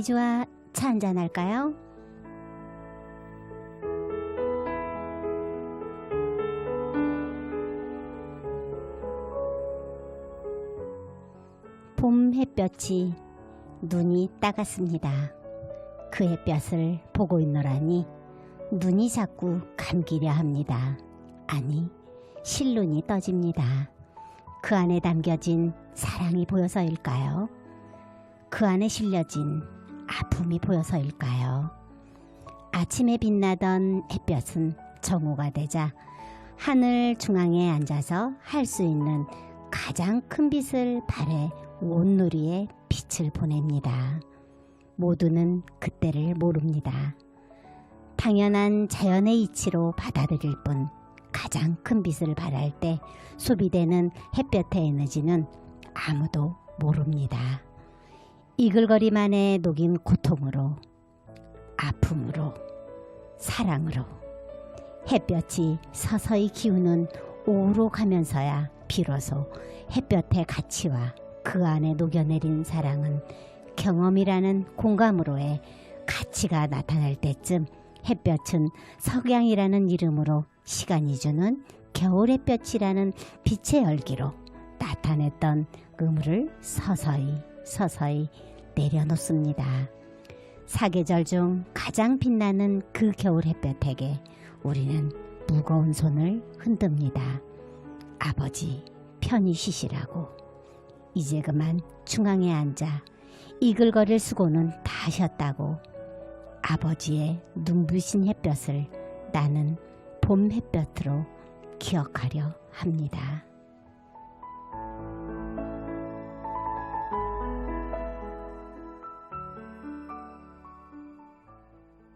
바람이 좋아 차 한잔 할까요? 봄 햇볕이 눈이 따갑습니다. 그 햇볕을 보고 있노라니 눈이 자꾸 감기려 합니다. 아니, 실눈이 떠집니다. 그 안에 담겨진 사랑이 보여서일까요? 그 안에 실려진 아픔이 보여서일까요? 아침에 빛나던 햇볕은 정오가 되자 하늘 중앙에 앉아서 할 수 있는 가장 큰 빛을 발해 온누리에 빛을 보냅니다. 모두는 그때를 모릅니다. 당연한 자연의 이치로 받아들일 뿐 가장 큰 빛을 발할 때 소비되는 햇볕의 에너지는 아무도 모릅니다. 이글거리만에 녹인 고통으로, 아픔으로, 사랑으로 햇볕이 서서히 기우는 오후로 가면서야 비로소 햇볕의 가치와 그 안에 녹여내린 사랑은 경험이라는 공감으로의 가치가 나타날 때쯤 햇볕은 석양이라는 이름으로 시간이 주는 겨울 햇볕이라는 빛의 열기로 나타냈던 의무를 서서히 서서히 내려놓습니다. 사계절 중 가장 빛나는 그 겨울 햇볕에게 우리는 무거운 손을 흔듭니다. 아버지 편히 쉬시라고 이제 그만 중앙에 앉아 이글거릴 수고는 다 하셨다고 아버지의 눈부신 햇볕을 나는 봄 햇볕으로 기억하려 합니다.